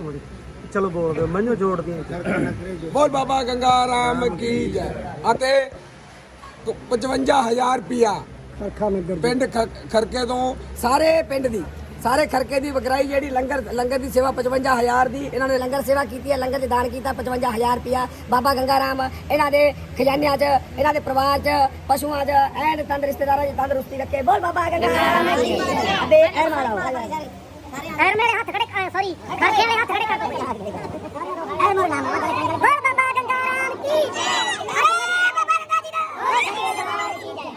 ਇੱਕ ਮਿੰਟ ਚਲੋ ਬੋਲ ਦਿਓ ਮੈਨੂੰ ਜੋੜਦੀਆਂ ਬੋਲ ਬਾਬਾ ਗੰਗਾ ਰਾਮ ਕੀ ਜੈ। ਅਤੇ 55000 ਰੁਪਿਆ ਅੱਖਾਂ ਨਗਰ ਪਿੰਡ ਖਰਕੇ ਤੋਂ ਸਾਰੇ ਪਿੰਡ ਦੀ। ਸਾਰੇ ਖਰਕੇ ਦੀ ਵਗਰਾਈ ਜਿਹੜੀ ਲੰਗਰ ਲੰਗਰ ਦੀ ਸੇਵਾ 55000 ਦੀ। ਇਹਨਾਂ ਨੇ ਲੰਗਰ ਸੇਵਾ ਕੀਤੀ ਹੈ ਲੰਗਰ ਦੇ ਦਾਨ ਕੀਤਾ 55000 ਰੁਪਿਆ ਬਾਬਾ ਗੰਗਾ ਰਾਮ ਇਹਨਾਂ ਦੇ ਖਜ਼ਾਨਿਆਂ 'ਚ ਇਹਨਾਂ ਦੇ ਪਰਿਵਾਰ 'ਚ ਪਸ਼ੂਆਂ 'ਚ ਐਨ ਤੰਦ ਰਿਸ਼ਤੇਦਾਰਾਂ 'ਚ ਤੰਦਰੁਸਤੀ ਰੱਖੇ। ਬੋਲ ਬਾਬਾ ਗੰਗਾ ਰਾਮ ਦੇ ਐ ਮਾਰੋ ਐਰ ਮੇਰੇ ਹੱਥ ਖੜੇ ਸੌਰੀ ਖਰਕੇ ਵਾਲੇ ਹੱਥ ਖੜੇ ਕਰ ਦੋ ਐਰ ਮੋਰ ਨਾਮ ਬੋਲ ਬਾਬਾ ਗੰਗਾ ਰਾਮ ਕੀ ਜੈ ਅਰੇ ਬਾਬਾ ਗੰਗਾ ਜੀ ਦਾ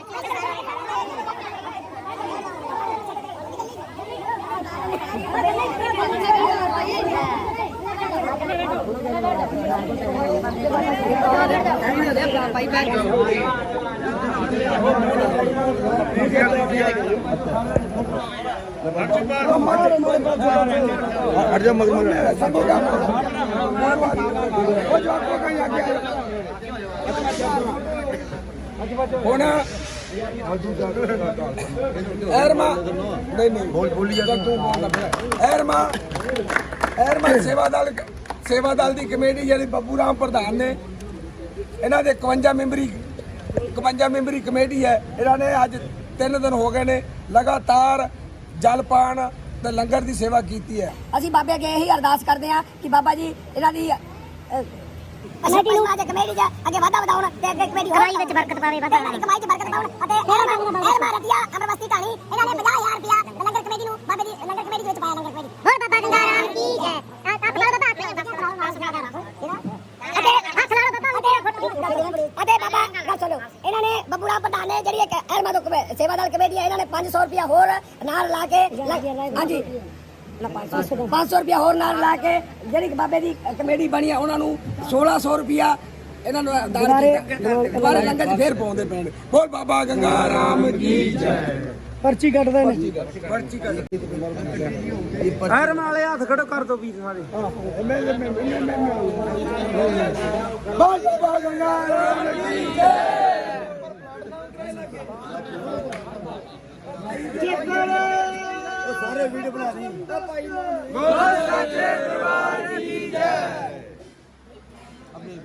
ਹਟ ਜਾ ਮਗਰ ਮਗਰ ਉਹ ਜੋ ਆਪਕੋ ਕਹੀਂ ਆ ਗਿਆ ਹੁਣ ਐਰਮਾ ਨਹੀਂ ਨਹੀਂ। ਬੋਲ ਬੋਲੀ ਜਾ ਤੂੰ ਪਿਆ ਐਰਮਾ ਐਰਮਾ ਸੇਵਾ ਦਲ ਸੇਵਾ ਦਲ ਦੀ ਕਮੇਟੀ ਜਿਹੜੀ ਬੱਬੂ ਰਾਮ ਪ੍ਰਧਾਨ ਨੇ ਇਹਨਾਂ ਦੇ 51 ਮੈਂਬਰੀ 51 ਮੈਂਬਰੀ ਕਮੇਟੀ ਹੈ। ਇਹਨਾਂ ਨੇ ਅੱਜ 3 ਦਿਨ ਹੋ ਗਏ ਨੇ ਲਗਾਤਾਰ ਜਲ ਪਾਣ ਤੇ ਲੰਗਰ ਦੀ ਸੇਵਾ ਕੀਤੀ ਹੈ। ਅਸੀਂ ਬਾਬੇ ਅੱਗੇ ਇਹੀ ਅਰਦਾਸ ਕਰਦੇ ਹਾਂ ਕਿ ਬਾਬਾ ਜੀ ਇਹਨਾਂ ਦੀ ਕਮੇਟੀ ਨੂੰ ਅੱਜ ਕਮੇਟੀ ਦਾ ਅੱਗੇ ਵਾਧਾ ਵਧਾਉਣ ਤੇ ਅੱਗੇ ਕਮੇਟੀ ਕਮਾਈ ਵਿੱਚ ਬਰਕਤ ਪਾਵੇ ਵਾਧਾ ਕਮਾਈ ਵਿੱਚ ਬਰਕਤ ਪਾਉਣ। ਅਤੇ ਇਹ ਮਾਰਤੀਆ ਅਮਰਵਸਤੀ ਢਾਣੀ ਇਹਨਾਂ ਨੇ 50000 ਰੁਪਇਆ ਲੰਗਰ ਕਮੇਟੀ ਨੂੰ ਬਾਬੇ ਦੀ ਲੰਗਰ ਕਮੇਟੀ ਵਿੱਚ ਪਾਇਆ ਲੰਗਰ ਕਮੇਟੀ ਹੋਰ ਬਾਬਾ ਗੰਗਾ ਰਾਮ ਕੀ ਜੈ ਆਪ ਬਾਬਾ ਬਾਬਾ ਅਤੇ ਹੱਥ ਨਾਲ ਬਾਬਾ ਅਤੇ ਬਾਬਾ ਗੱਲ ਸੁਣੋ ਇਹਨਾਂ ਨੇ ਬੱਬੂ ਰਾਮ ਪ੍ਰਧਾਨ ਨੇ ਜਿਹੜੀ ਇੱਕ ਐਰਮਾ ਤੋਂ ਸੇਵਾਦਲ ਕਮੇਟੀ ਇਹਨਾਂ ਨੇ 500 ਰੁਪਇਆ ਹੋਰ ਨਾਲ ਲਾ ਕੇ ਹਾਂਜੀ 500 ਰੁਪਇਆ ਹੋਰ ਨਾਲ ਲਾ ਕੇ ਜਿਹੜੀ ਬਾਬੇ ਦੀ ਕਮੇਟੀ ਬਣੀ ਹੈ ਉਹਨਾਂ ਨੂੰ 1600 ਰੁਪਇਆ ਇਹਨਾਂ ਨੂੰ ਦਾਨ ਕੀਤਾ ਦੁਬਾਰਾ ਲੰਗਰ 'ਚ ਫੇਰ ਪਾਉਂਦੇ ਪੈਣ ਬੋਲ ਬਾਬਾ ਗੰਗਾ ਰਾਮ ਕੀ ਜੈ ਪਰਚੀ ਕੱਟਦੇ ਨੇ ਪਰਚੀ ਕਰ ਐਰਮ ਵਾਲੇ ਹੱਥ ਖੜੋ ਕਰ ਦੋ ਵੀਰ ਸਾਰੇ ਬੋਲ ਬਾਬਾ ਗੰਗਾ ਰਾਮ ਕੀ ਜੈ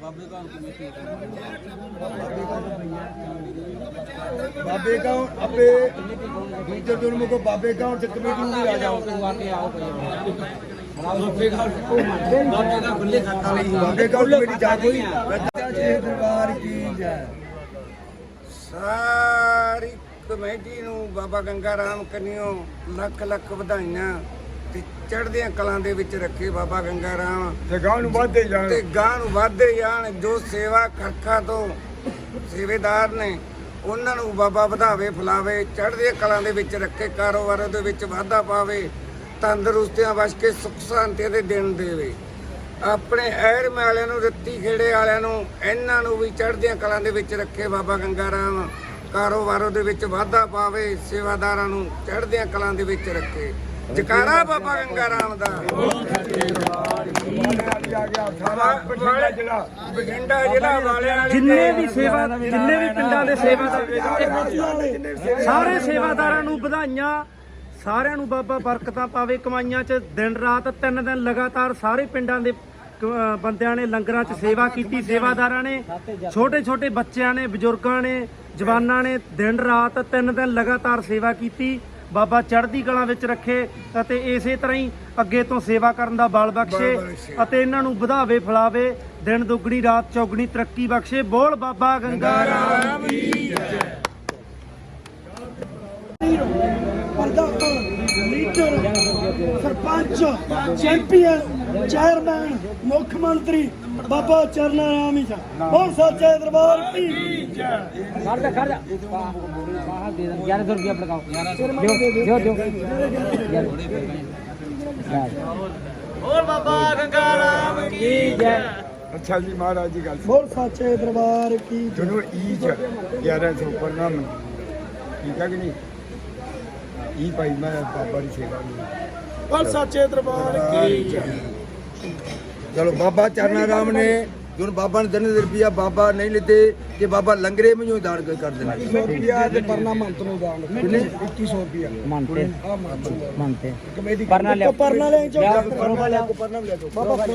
ਬਾਬੇ ਕਾਲ ਕਮੇਟੀ ਬਾਬੇ ਕਾਲ ਅਬੇ ਕੋ ਬਾਬੇ ਕਾਲ ਚ ਕਮੇਟੀ ਨੂੰ ਵੀ ਆ ਜਾਓ। ਵਾਕੇ ਆਓ ਬਾਬੇ ਕਾਲ ਬਾਬੇ ਦਾ ਖੁੱਲੇ ਖਾਤਾ ਲਈ ਬਾਬੇ ਕਾਲ ਕਮੇਟੀ ਜਾ ਕੋਈ ਸੱਚੇ ਦਰਬਾਰ ਕੀ ਜੈ? ਸਾਰੀ ਕਮੇਟੀ ਨੂੰ ਬਾਬਾ ਗੰਗਾ ਰਾਮ ਕਨਿਓ ਲੱਖ ਲੱਖ ਵਧਾਈਆਂ ਤੇ ਚੜ੍ਹਦੀਆਂ ਕਲਾਂ ਦੇ ਵਿੱਚ ਰੱਖੇ ਬਾਬਾ ਗੰਗਾ ਰਾਮ। ਤੇ ਗਾਂ ਨੂੰ ਵੱਧਦੇ ਜਾਣ। ਤੇ ਗਾਂ ਨੂੰ ਵਧਦੇ ਜਾਣ ਜੋ ਸੇਵਾ ਖਰਖਾ ਤੋਂ ਸੇਵੇਦਾਰ ਨੇ ਉਹਨਾਂ ਨੂੰ ਬਾਬਾ ਵਧਾਵੇ ਫੁਲਾਵੇ ਚੜ੍ਹਦੀਆਂ ਕਲਾਂ ਦੇ ਵਿੱਚ ਰੱਖੇ ਕਾਰੋਬਾਰਾਂ ਦੇ ਵਿੱਚ ਵਾਧਾ ਪਾਵੇ ਤੰਦਰੁਸਤੀਆਂ ਵਸ ਕੇ ਸੁੱਖ ਸ਼ਾਂਤੀ ਦੇ ਦਿਨ ਦੇਵੇ। ਆਪਣੇ ਐਰ ਵਾਲਿਆਂ ਨੂੰ ਰੱਤੀ ਖੇੜੇ ਵਾਲਿਆਂ ਨੂੰ ਇਹਨਾਂ ਨੂੰ ਵੀ ਚੜ੍ਹਦੀਆਂ ਕਲਾਂ ਦੇ ਵਿੱਚ ਰੱਖੇ ਬਾਬਾ ਗੰਗਾ ਰਾਮ। ਕਾਰੋਬਾਰਾਂ ਦੇ ਵਿੱਚ ਵਾਧਾ ਪਾਵੇ ਸੇਵਾਦਾਰਾਂ ਨੂੰ ਚੜ੍ਹਦੀਆਂ ਕਲਾਂ ਦੇ ਵਿੱਚ ਰੱਖੇ। ਜਕਾਰਾ ਬਾਬਾ ਗੰਗਾ ਰਾਮ ਦਾ। ਬਠਿੰਡਾ ਜ਼ਿਲ੍ਹਾ ਵਾਲਿਆਂ ਜਿੰਨੇ ਵੀ ਸੇਵਾ ਜਿੰਨੇ ਵੀ ਪਿੰਡਾਂ ਦੇ ਸੇਵਾਦਾਰ ਸਾਰੇ ਸੇਵਾਦਾਰਾਂ ਨੂੰ ਵਧਾਈਆਂ। ਸਾਰਿਆਂ ਨੂੰ ਬਾਬਾ ਬਰਕਤਾਂ ਪਾਵੇ। ਕਮਾਈਆਂ 'ਚ ਦਿਨ ਰਾਤ ਤਿੰਨ ਦਿਨ ਲਗਾਤਾਰ ਸਾਰੇ ਪਿੰਡਾਂ ਦੇ ਕ- ਬੰਦਿਆਂ ਨੇ ਲੰਗਰਾਂ 'ਚ ਸੇਵਾ ਕੀਤੀ ਸੇਵਾਦਾਰਾਂ ਨੇ ਛੋਟੇ ਛੋਟੇ ਬੱਚਿਆਂ ਨੇ ਬਜ਼ੁਰਗਾਂ ਨੇ ਜਵਾਨਾਂ ਨੇ ਦਿਨ ਰਾਤ ਤਿੰਨ ਦਿਨ ਲਗਾਤਾਰ ਸੇਵਾ ਕੀਤੀ ਬਾਬਾ ਚੜ੍ਹਦੀ ਕਲਾਂ ਵਿੱਚ ਰੱਖੇ ਅਤੇ ਇਸੇ ਤਰ੍ਹਾਂ ਹੀ ਅੱਗੇ ਤੋਂ ਸੇਵਾ ਕਰਨ ਦਾ ਬਲ ਬਖਸ਼ੇ ਅਤੇ ਇਹਨਾਂ ਨੂੰ ਵਧਾਵੇ ਫਲਾਵੇ ਦਿਨ ਦੁੱਗਣੀ ਰਾਤ ਚੌਗਣੀ ਤਰੱਕੀ ਬਖਸ਼ੇ। ਬੋਲ ਬਾਬਾ ਗੰਗਾ ਰਾਮ ਪ੍ਰਧਾਨ ਲੀਡਰ ਸਰਪੰਚ ਚੈਂਪੀਅਨ ਚੇਅਰਮੈਨ ਮੁੱਖ ਮੰਤਰੀ ਬਾਬਾ ਚਰਨਾ ਰਾਮ ਹੀ ਬਹੁਤ ਸੱਚੇ ਦਰਬਾਰ ਕੀ ਅੱਛਾ ਜੀ ਮਹਾਰਾਜ ਜੀ ਗੱਲ ਬਹੁਤ ਸੱਚੇ ਦਰਬਾਰ ਕੀ ਤੁਹਾਨੂੰ ਈਚ 1100 ਪ੍ਰਣਾਮ ਠੀਕ ਹੈ ਕਿ ਨਹੀਂ? ਇਹ ਭਾਈ ਮੈਂ ਬਾਬਾ ਦੀ ਸੇਵਾ ਨੂੰ ਬਹੁਤ ਸੱਚੇ ਦਰਬਾਰ ਕੀ ਚਲੋ ਬਾਬਾ ਚਰਨਾ ਰਾਮ ਨੇ ਜੇ ਹੁਣ ਬਾਬਾ ਨੇ ਦਿਨ ਰੁਪਿਆ ਬਾਬਾ ਨਹੀਂ ਲਿੱਤੇ ਤੇ ਬਾਬਾ ਲੰਗਰੇ ਮੈਨੂੰ ਹੀ ਦਾਨ ਕਰ ਦੇਣਾ। ਰੁਪਿਆ ਤੇ ਪਰਨਾ ਮੰਤ ਨੂੰ ਦਾਨ। ਕਿੰਨੇ? 2100 ਰੁਪਿਆ ਮੰਨਤੇ ਆ ਮੰਤ। ਕਮੇਟੀ ਪਰਨਾ ਲਿਆ ਪਰਨਾ ਲੈ ਚੋ ਲਿਆ, ਪਰਨਾ ਕੋ ਲਿਆ ਬਾਬਾ